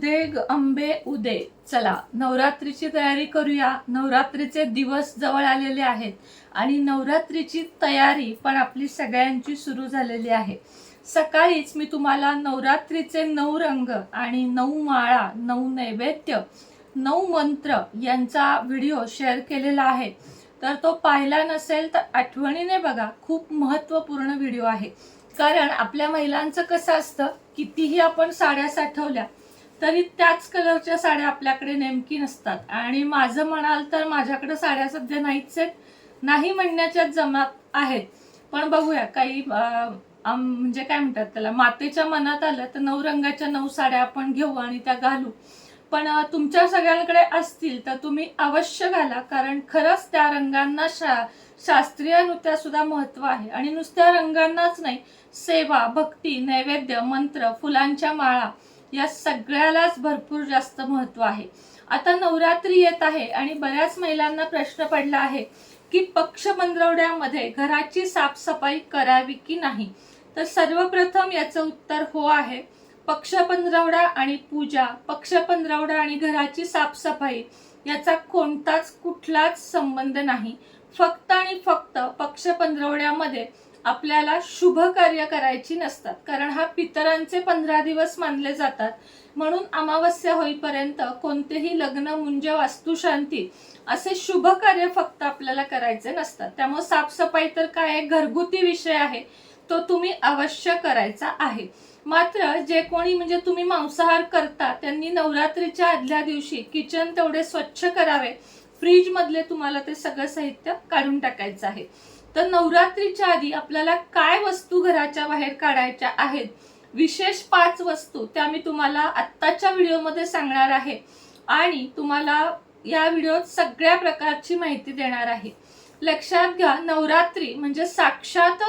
उदे ग अंबे उदे. चला नवरात्रीची तयारी करूया. नवरात्रीचे दिवस जवळ आलेले आहेत आणि नवरात्रीची तयारी पण आपली सगळ्यांची सुरू झालेली आहे. सकाळीच मी तुम्हाला नवरात्रीचे नऊ रंग आणि नऊ माळा नऊ नैवेद्य नऊ मंत्र यांचा व्हिडिओ शेअर केलेला आहे. तर तो पाहिला नसेल तर आठवणीने बघा खूप महत्त्वपूर्ण व्हिडिओ आहे. कारण आपल्या महिलांचं कसं असतं कितीही आपण साड्या साठवल्या तरी त्याच कलरच्या साड्या आपल्याकडे नेमकी नसतात. आणि माझं म्हणाल तर माझ्याकडे साड्या सध्या नाहीच आहेत. नाही म्हणण्याच्या जमात आहेत. पण बघूया काही म्हणजे काय म्हणतात त्याला मातेच्या मनात आलं तर नऊ रंगाच्या नऊ साड्या आपण घेऊ आणि त्या घालू. पण तुमच्या सगळ्यांकडे असतील तर तुम्ही अवश्य घाला कारण खरंच त्या रंगांना शा शास्त्रीय नृत्यासुद्धा महत्त्व आहे. आणि नुसत्या रंगांनाच नाही सेवा भक्ती नैवेद्य मंत्र फुलांच्या माळा या सगळ्यालाच भरपूर जास्त महत्त्व आहे. आता नवरात्री येत आहे आणि बऱ्याच महिलांना प्रश्न पडला आहे की पक्ष पंधरवड्यामध्ये घराची साफसफाई करावी की नाही? तर सर्वप्रथम याचं उत्तर हो आहे. पक्ष पंधरवडा आणि पूजा पक्ष पंधरवडा आणि घराची साफसफाई याचा कोणताच कुठलाच संबंध नाही. फक्त आणि फक्त पक्ष पंधरवड्यामध्ये आपल्याला शुभ कार्य करायची नसतात. कारण हा पितरांचे पंधरा दिवस मानले जातात. म्हणून अमावस्या होईपर्यंत कोणतेही लग्न मुंज वास्तुशांती असे शुभ कार्य फक्त आपल्याला करायचे नसतात. त्यामुळे साफसफाई तर काय घरगुती विषय आहे. तो तुम्ही अवश्य करायचा आहे. मात्र जे कोणी म्हणजे तुम्ही मांसाहार करता त्यांनी नवरात्रीच्या आदल्या दिवशी किचन तेवढे स्वच्छ करावे. फ्रीज मधले तुम्हाला ते सगळं साहित्य काढून टाकायचं आहे. तर नवरात्रीच्या आधी आपल्याला काय वस्तू घराच्या बाहेर काढायच्या आहेत? विशेष पाच वस्तू. त्या मी तुम्हाला आत्ताच्या व्हिडिओमध्ये सांगणार आहे. आणि तुम्हाला या व्हिडिओत सगळ्या प्रकारची माहिती देणार आहे. लक्षात घ्या नवरात्री म्हणजे साक्षात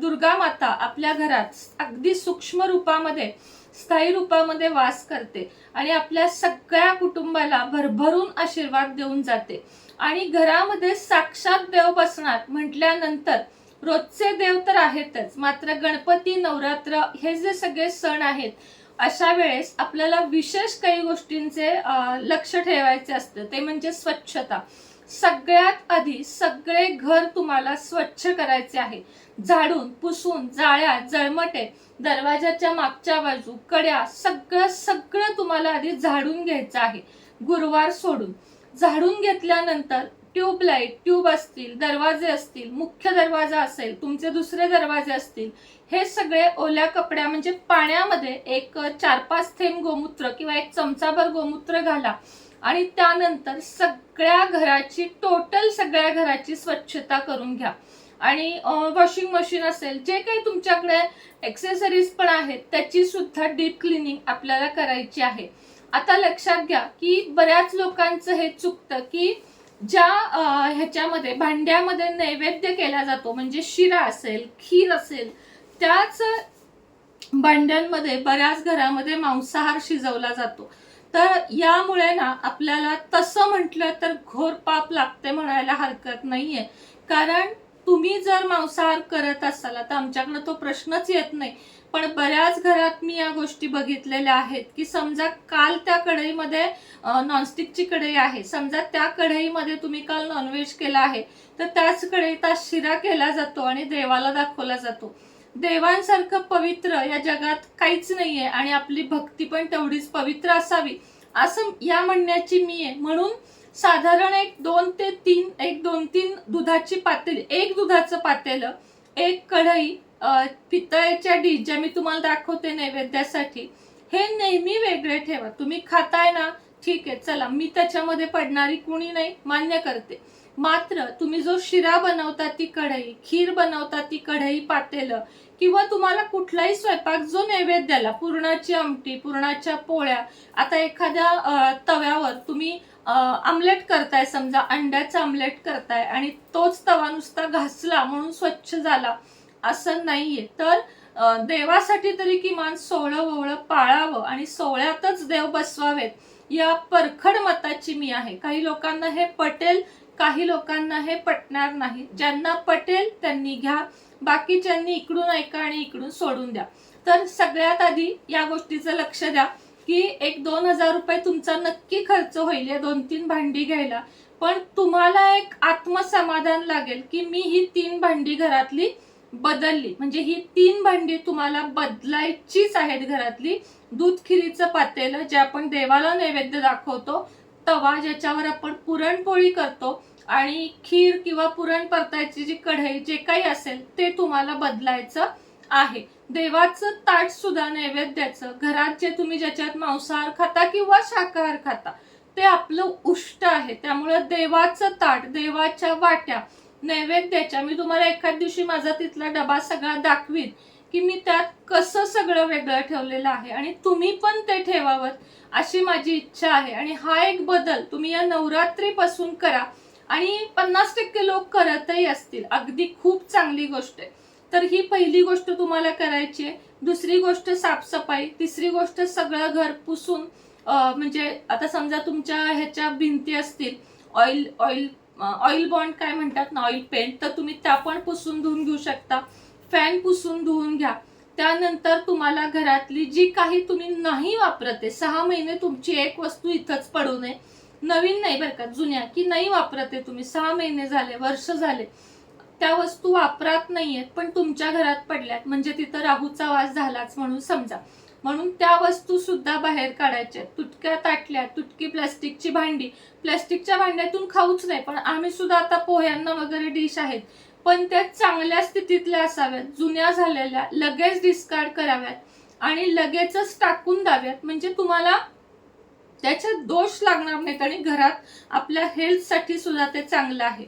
दुर्गा माता आपल्या घरात अगदी सूक्ष्म रूपामध्ये स्थायी रूपामध्ये वास करते. आणि आपल्या सगळ्या कुटुंबाला भरभरून आशीर्वाद देऊन जाते. आणि घरामध्ये साक्षात देव बसणार म्हटल्यानंतर रोजचे देव तर आहेतच मात्र गणपती नवरात्र हे जे सगळे सण आहेत अशा वेळेस आपल्याला विशेष काही गोष्टींचे लक्ष ठेवायचे असतं. ते म्हणजे स्वच्छता. सगळ्यात आधी सगळे घर तुम्हाला स्वच्छ करायचे आहे. झाडून पुसून जाळ्या जळमटे दरवाजाच्या मागच्या बाजू कड्या सगळं सगळं तुम्हाला आधी झाडून घ्यायचं आहे. गुरुवार सोडून. झाडून घेतल्यानंतर ट्यूबलाईट ट्यूब असतील दरवाजे असतील मुख्य दरवाजा असेल तुमचे दुसरे दरवाजे असतील हे सगळे ओल्या कपड्या म्हणजे पाण्यामध्ये एक चार पाच थेंब गोमूत्र किंवा एक चमचाभर गोमूत्र घाला आणि त्यानंतर सगळ्या घराची टोटल सगळ्या घराची स्वच्छता करून घ्या. आणि वॉशिंग मशीन असेल जे काही तुमच्याकडे एक्सेसरीज पण आहेत त्याची सुद्धा डीप क्लिनिंग आपल्याला करायची आहे. आता लक्षात घ्या की बऱ्याच लोकांचं हे चुकतं की ज्या ह्याच्यामध्ये भांड्यामध्ये नैवेद्य केला जातो म्हणजे शिरा असेल खीर असेल त्याच भांड्यांमध्ये बऱ्याच घरामध्ये मांसाहार शिजवला जातो. तर यामुळे ना आपल्याला तसं म्हटलं तर घोर पाप लागते म्हणायला हरकत नाहीये. कारण तुम्ही जर मांसाहार करत असाल तर आमच्याकडे तो प्रश्नच येत नाही. पण बऱ्याच घरात मी या गोष्टी बघितलेल्या आहेत की समजा काल त्या कढईमध्ये नॉनस्टिकची कढई आहे. समजा त्या कढईमध्ये तुम्ही काल नॉनव्हेज केला आहे तर त्याच कढईत आज शिरा केला जातो आणि देवाला दाखवला जातो. देवांसारखं पवित्र या जगात काहीच नाहीये आणि आपली भक्ती पण तेवढीच पवित्र असावी असं या म्हणण्याची मी आहे. म्हणून साधारण एक दोन ते तीन एक दोन तीन दुधाची पातेली एक दुधाचं पातेलं एक कढई पितळेच्या डिश ज्या मी तुम्हाला दाखवते नैवेद्यासाठी. हे नेहमी वेगळे ठेवा. तुम्ही खाताय ना ठीक आहे चला. मी त्याच्यामध्ये पडणारी कुणी नाही मान्य करते. मात्र तुम्ही जो शिरा बनवता ती कढई खीर बनवता ती कढई पातेलं किंवा तुम्हाला कुठलाही स्वयंपाक जो नैवेद्याला पुरणाची आमटी पुरणाच्या पोळ्या आता एखाद्या तव्यावर तुम्ही आमलेट करताय समजा अंड्याचं आमलेट करताय आणि तोच तवा नुसता घासला म्हणून स्वच्छ झाला असं नाहीये. तर देवासाठी तरी किमान सोहळं वोवळं पाळावं आणि सोहळ्यातच देव बसवावेत या परखड मताची मी आहे. काही लोकांना हे पटेल काही लोकांना हे पटणार नाही. ज्यांना पटेल त्यांनी घ्या. बाकीच्यांनी इकडून ऐका आणि इकडून सोडून द्या. तर सगळ्यात आधी या गोष्टीचं लक्ष द्या की एक दोन हजार रुपये तुमचा नक्की खर्च होईल या दोन तीन भांडी घ्यायला. पण तुम्हाला एक आत्मसमाधान लागेल की मी ही तीन भांडी घरातली बदलली. म्हणजे ही तीन भांडी तुम्हाला बदलायचीच आहेत घरातली. दूध खिरीचं पातेलं जे आपण देवाला नैवेद्य दाखवतो तवा ज्याच्यावर आपण पुरणपोळी करतो आणि खीर किंवा पुरण परतायची जी कढई जे काही असेल ते तुम्हाला बदलायचं आहे. देवाचं ताट सुद्धा नैवेद्याचं. घरात जे तुम्ही ज्याच्यात मांसाहार खाता किंवा शाकाहार खाता ते आपलं उष्ट आहे. त्यामुळे देवाचं ताट देवाच्या वाट्या नैवेद्याच्या. मी तुम्हाला एखाद दिवशी माझा तिथला डबा सगळा दाखवीन की मी त्यात कसं सगळं वेगळं ठेवलेलं आहे आणि तुम्ही पण ते ठेवावं अशी माझी इच्छा आहे. आणि हा एक बदल तुम्ही या नवरात्रीपासून करा आणि पन्नास टक्के लोक करतही असतील. अगदी खूप चांगली गोष्ट आहे. तर ही पहिली गोष्ट तुम्हाला करायची आहे. दुसरी गोष्ट साफसफाई तिसरी गोष्ट सगळं घर पुसून म्हणजे आता समजा तुमच्या ह्याच्या भिंती असतील ऑइल ऑइल ऑइल बॉन्ड काय म्हणतात ना ऑइल पेंट तर तुम्ही त्या पण पुसून धुवून घेऊ शकता. फॅन पुसून धुवून घ्या. त्यानंतर तुम्हाला घरातली जी काही तुम्ही नाही वापरत आहे सहा महिने तुमची एक वस्तू इथंच पडू नये. नवीन नाही बरं का जुन्या की नाही वापरत आहे तुम्ही सहा महिने झाले वर्ष झाले. त्या वस्तू वापरात नाहीयेत पण तुमच्या घरात पडल्यात. म्हणजे तिथं राहूचा वास झालाच म्हणून समजा. म्हणून त्या वस्तू सुद्धा बाहेर काढायच्या. तुटक्या ताटल्या तुटकी प्लास्टिकची भांडी. प्लास्टिकच्या भांड्यातून खाऊच नाही पण आम्ही सुद्धा आता पोह्यांना वगैरे डिश आहेत. पण त्या चांगल्या स्थितीतल्या असाव्यात जुन्या झालेल्या लगेच डिस्कार्ड कराव्यात आणि लगेचच टाकून द्याव्यात. म्हणजे तुम्हाला त्याच्यात दोष लागणार नाहीत आणि घरात आपल्या हेल्थसाठी सुद्धा ते चांगलं आहे.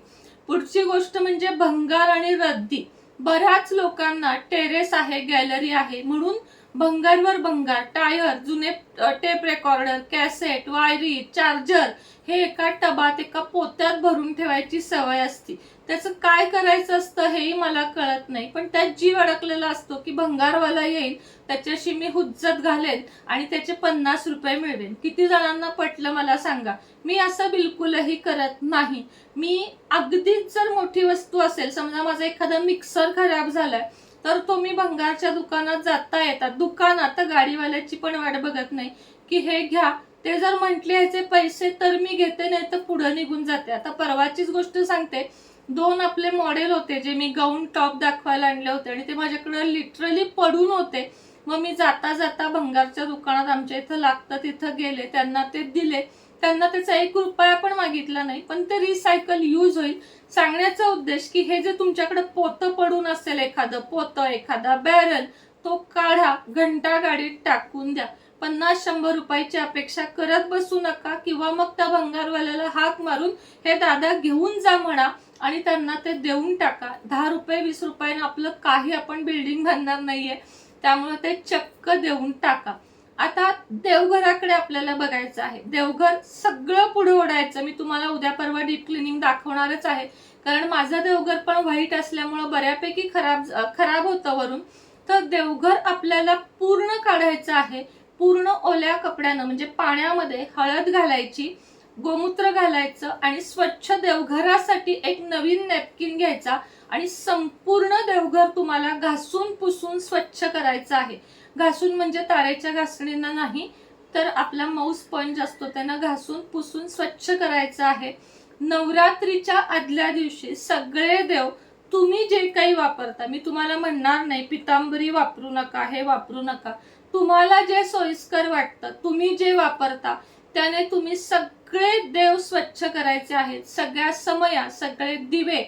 पुढची गोष्ट म्हणजे भंगार आणि रद्दी. बऱ्याच लोकांना टेरेस आहे गॅलरी आहे. म्हणून भंगारवर भंगार टायर जुने टेप रेकॉर्डर कॅसेट वायरी चार्जर हे एका टबात एका पोत्यात भरून ठेवायची सवय असते. त्याचं काय करायचं असतं हेही मला कळत नाही पण त्यात जीव अडकलेला असतो की भंगारवाला येईल त्याच्याशी मी हुज्जत घालेन आणि त्याचे पन्नास रुपये मिळवेन. किती जणांना पटलं मला सांगा. मी असं बिलकुलही करत नाही. मी अगदीच जर मोठी वस्तू असेल समजा माझा एखादा मिक्सर खराब झालाय तर तुम्ही भंगारच्या दुकानात जाता येतात दुकानात गाडीवाल्याची पण वाट बघत नाही. की हे घ्या. ते जर म्हंटले ह्याचे पैसे तर मी घेते नाही तर पुढे निघून जाते. आता परवाचीच गोष्ट सांगते. दोन आपले मॉडेल होते जे मी गाऊन टॉप दाखवायला आणले होते आणि ते माझ्याकडे लिटरली पडून होते. मग मी जाता जाता भंगारच्या दुकानात आमच्या इथं लागतं तिथं गेले त्यांना ते दिले. त्यांना त्याचा एक रुपया पण मागितला नाही पण ते रिसायकल यूज होईल. सांगण्याचा उद्देश की हे जे तुमच्याकडे पोतं पडून असेल एखादं पोतं एखादा बॅरल तो काढा घंटा गाडीत टाकून द्या. पन्नास शंभर रुपयाची अपेक्षा करत बसू नका किंवा मग त्या भंगारवाल्याला हाक मारून हे दादा घेऊन जा म्हणा आणि त्यांना ते देऊन टाका. दहा रुपये वीस रुपयाने आपलं काही आपण बिल्डिंग बांधणार नाहीये. त्यामुळे ते चक्क देऊन टाका. आता देवघराकडे आपल्याला बघायचं आहे. देवघर सगळं पुढे ओढायचं. मी तुम्हाला उद्या परवा डीप क्लिनिंग दाखवणारच आहे. कारण माझं देवघर पण व्हाईट असल्यामुळं बऱ्यापैकी खराब खराब होतं वरून. तर देवघर आपल्याला पूर्ण काढायचं आहे. पूर्ण ओल्या कपड्यानं म्हणजे पाण्यामध्ये हळद घालायची गोमूत्र घालायचं आणि स्वच्छ देवघरासाठी एक नवीन नॅपकिन घ्यायचा आणि संपूर्ण देवघर तुम्हाला घासून पुसून स्वच्छ करायचं आहे. घासून म्हणजे तारेच्या घासणीनं नाही तर आपला मऊ स्पंज असतो त्यांना घासून पुसून स्वच्छ करायचं आहे. नवरात्रीच्या आदल्या दिवशी सगळे देव तुम्ही जे काही वापरता मी तुम्हाला म्हणणार नाही पितांबरी वापरू नका हे वापरू नका. तुम्हाला जे सोयीस्कर वाटतं तुम्ही जे वापरता त्याने तुम्ही सगळे देव स्वच्छ करायचे आहेत. सगळ्या समया सगळे दिवे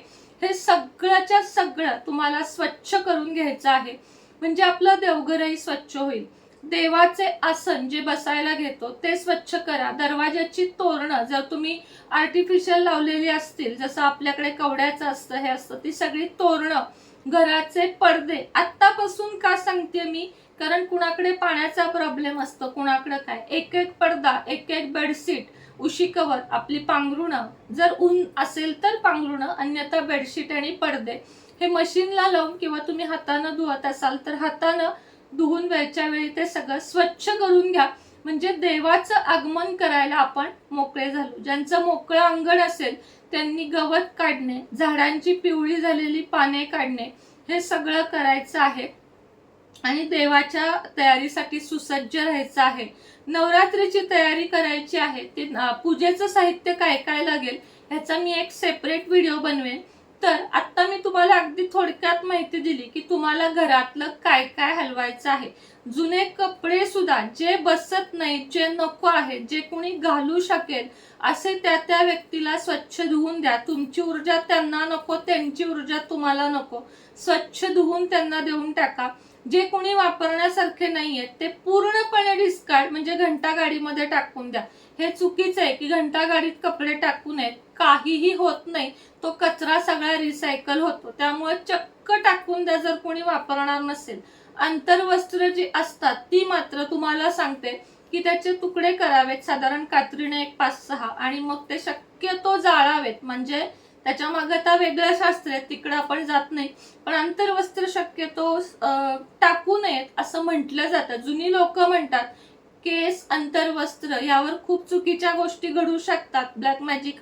हे सगळ्याच्या सगळं तुम्हाला स्वच्छ करून घ्यायचं आहे. म्हणजे आपलं देवघरही स्वच्छ होईल. देवाचे आसन जे बसायला घेतो ते स्वच्छ करा. दरवाजाची तोरणं जर तुम्ही आर्टिफिशियल लावलेली असतील जसं आपल्याकडे कवड्याचं असतं हे असतं ती सगळी तोरणं घराचे पडदे. आत्तापासून का सांगते मी? कारण कुणाकडे पाण्याचा प्रॉब्लेम असतो कुणाकडे काय? एक एक पडदा एक एक बेडशीट उशी कवर आपली पांघरुणं. जर ऊन असेल तर पांघरुणं अन्यथा बेडशीट आणि पडदे. हे मशीनला लावून किंवा तुम्ही हातानं धुवत असाल तर हातानं धुवून वेळच्या वेळी ते सगळं स्वच्छ करून घ्या. म्हणजे देवाचं आगमन करायला आपण मोकळे झालो. ज्यांचं मोकळं अंगण असेल त्यांनी गवत काढणे झाडांची पिवळी झालेली पाने काढणे हे सगळं करायचं आहे. आणि देवाच्या तयारीसाठी सुसज्ज राहायचं आहे. नवरात्रीची तयारी करायची आहे. ते पूजेचं साहित्य काय काय लागेल ह्याचा मी एक सेपरेट व्हिडिओ बनवेन. तर आता मी तुम्हाला अगदी थोडक्यात माहिती दिली की तुम्हाला घरातलं काय काय हलवायचं आहे. जुने कपडे सुद्धा जे बसत नाही जे नको आहेत जे कोणी घालू शकेल असे त्या त्या व्यक्तीला स्वच्छ धुवून द्या. तुमची ऊर्जा त्यांना नको त्यांची ऊर्जा तुम्हाला नको. स्वच्छ धुवून त्यांना देऊन टाका. जे कोणी वापरण्यासारखे नाहीयेत ते पूर्णपणे डिस्कार्ड म्हणजे घंटा गाडीमध्ये टाकून द्या. हे चुकीचं आहे की घंटा गाडीत कपडे टाकू नयेत काहीही होत नाही तो कचरा सगळा रिसायकल होतो. त्यामुळे चक्क टाकून द्या जर कोणी वापरणार नसेल. आंतरवस्त्र जी असतात ती मात्र तुम्हाला सांगते की त्याचे तुकडे करावेत. साधारण कात्रीने एक पाच सहा आणि मग ते शक्यतो जाळावेत. म्हणजे त्याच्यामागे आता वेगळं शास्त्र आहे तिकडे आपण जात नाही. पण आंतरवस्त्र शक्यतो टाकू नयेत असं म्हटलं जातं. जुनी लोक म्हणतात केस अंतर्वस्त्र यावर खूप चुकीच्या गोष्टी घडू शकतात ब्लॅक मॅजिक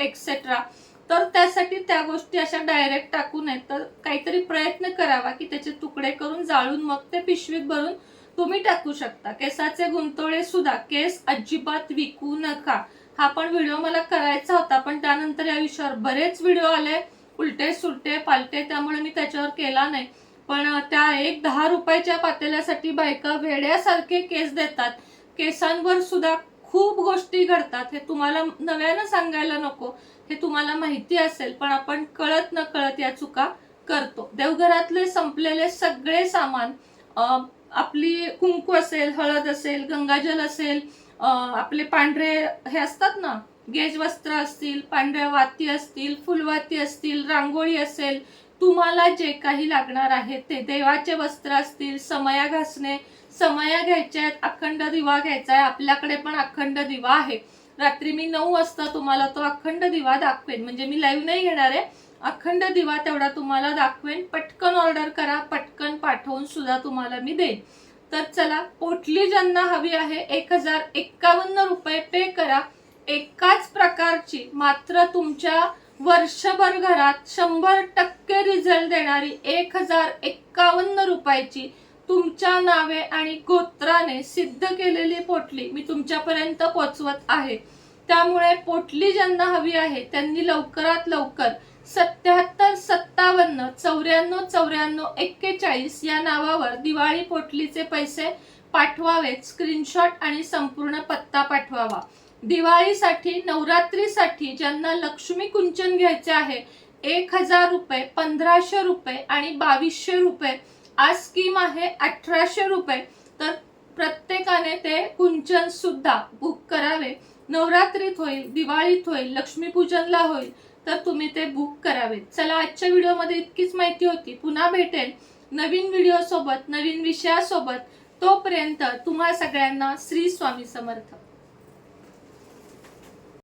एक्सेट्रा तर त्यासाठी त्या गोष्टी अशा डायरेक्ट टाकू नयेत. तर काहीतरी प्रयत्न करावा की त्याचे तुकडे करून जाळून मग ते पिशवीत भरून तुम्ही टाकू शकता. केसाचे गुंतोळे सुद्धा. केस अजिबात विकू नका. हा पण व्हिडिओ मला करायचा होता पण त्यानंतर या विषयावर बरेच व्हिडिओ आले उलटे सुलटे पालटे त्यामुळे मी त्याच्यावर केला नाही. पण त्या एक दहा रुपयाच्या पातेल्यासाठी बायका वेड्यासारखे केस देतात. केसांवर सुद्धा खूप गोष्टी घडतात. हे तुम्हाला नव्यानं सांगायला नको हे तुम्हाला माहिती असेल पण आपण कळत न कळत या चुका करतो. देवघरातले संपलेले सगळे सामान आपली कुंकू असेल हळद असेल गंगाजल असेल आपले पांढरे हे असतात ना गेज वस्त्र असतील पांढऱ्या वाती असतील फुलवाती असतील रांगोळी असेल तुम्हाला जे काही लागणार आहे ते देवाचे वस्त्र असतील समया घासणे समया घ्यायच्या आहेत अखंड दिवा घ्यायचा आहे आपल्याकडे पण अखंड दिवा आहे. रात्री मी नऊ वाजता तुम्हाला तो अखंड दिवा दाखवेन. म्हणजे मी लाईव्ह नाही घेणार आहे. अखंड दिवा तेवढा तुम्हाला दाखवेन. पटकन ऑर्डर करा पटकन पाठवून सुद्धा तुम्हाला मी देईन. तर चला पोटली ज्यांना हवी आहे एक हजार एक्कावन्न रुपये पे करा. एकाच प्रकारची मात्र तुमच्या वर्षभर घरात शंभर टक्के रिझल्ट देणारी एक हजार एक्कावन्न रुपयाची तुमच्या नावे आणि गोत्राने सिद्ध केलेली पोटली मी तुमच्यापर्यंत पोचवत आहे. त्यामुळे पोटली ज्यांना हवी आहे त्यांनी लवकरात लवकर सत्याहत्तर सत्तावन्न चौऱ्याण्णव चौऱ्याण्णव एक्केचाळीस या नावावर दिवाळी पोटलीचे पैसे पाठवावेत. स्क्रीनशॉट आणि संपूर्ण पत्ता पाठवावा. दिवाळीसाठी नवरात्रीसाठी ज्यांना लक्ष्मी कुंचन घ्यायचे आहे एक हजार रुपये पंधराशे रुपये आणि बावीसशे रुपये. आज स्कीम आहे अठराशे रुपये. तर प्रत्येकाने ते कुंचन सुद्धा बुक करावे. नवरात्रीत होईल दिवाळीत होईल लक्ष्मीपूजनला होईल. तर तुम्ही ते बुक करावेत. चला आजच्या व्हिडिओमध्ये इतकीच माहिती होती. पुन्हा भेटेल नवीन व्हिडिओसोबत नवीन विषयासोबत. तोपर्यंत तुम्हा सगळ्यांना श्री स्वामी समर्थ.